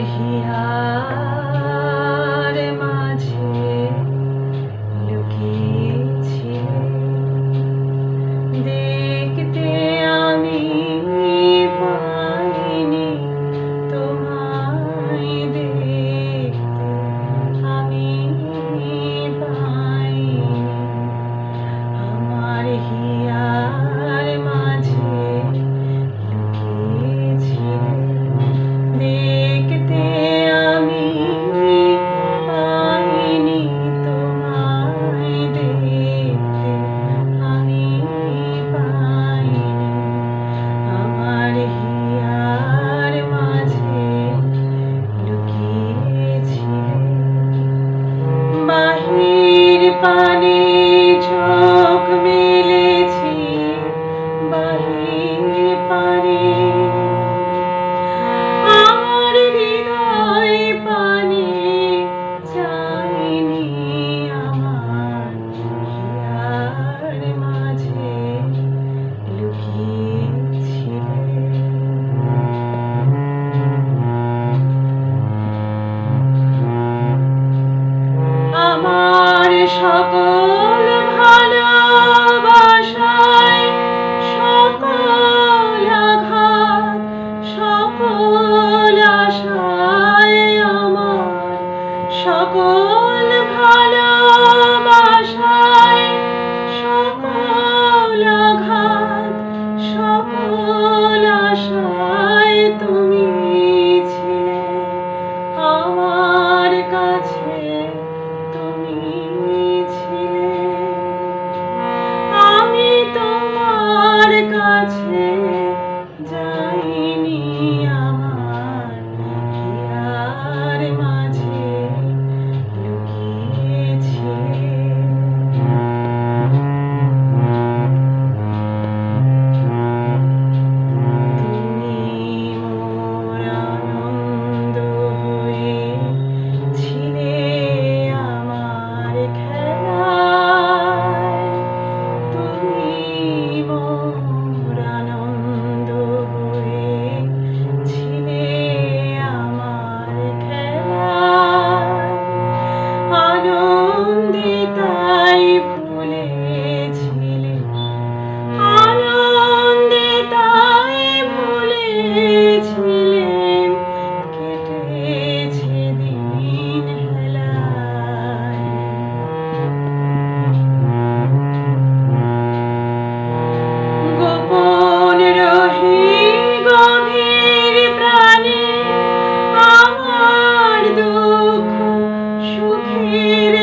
here. পানে সাগর আনন্দে তাই ভুলেছিলে আনন্দে তাই ভুলেছিলে কেটেছে দিন হেলায়। গোপন রহি গভীর প্রাণে আমার দুঃখ সুখের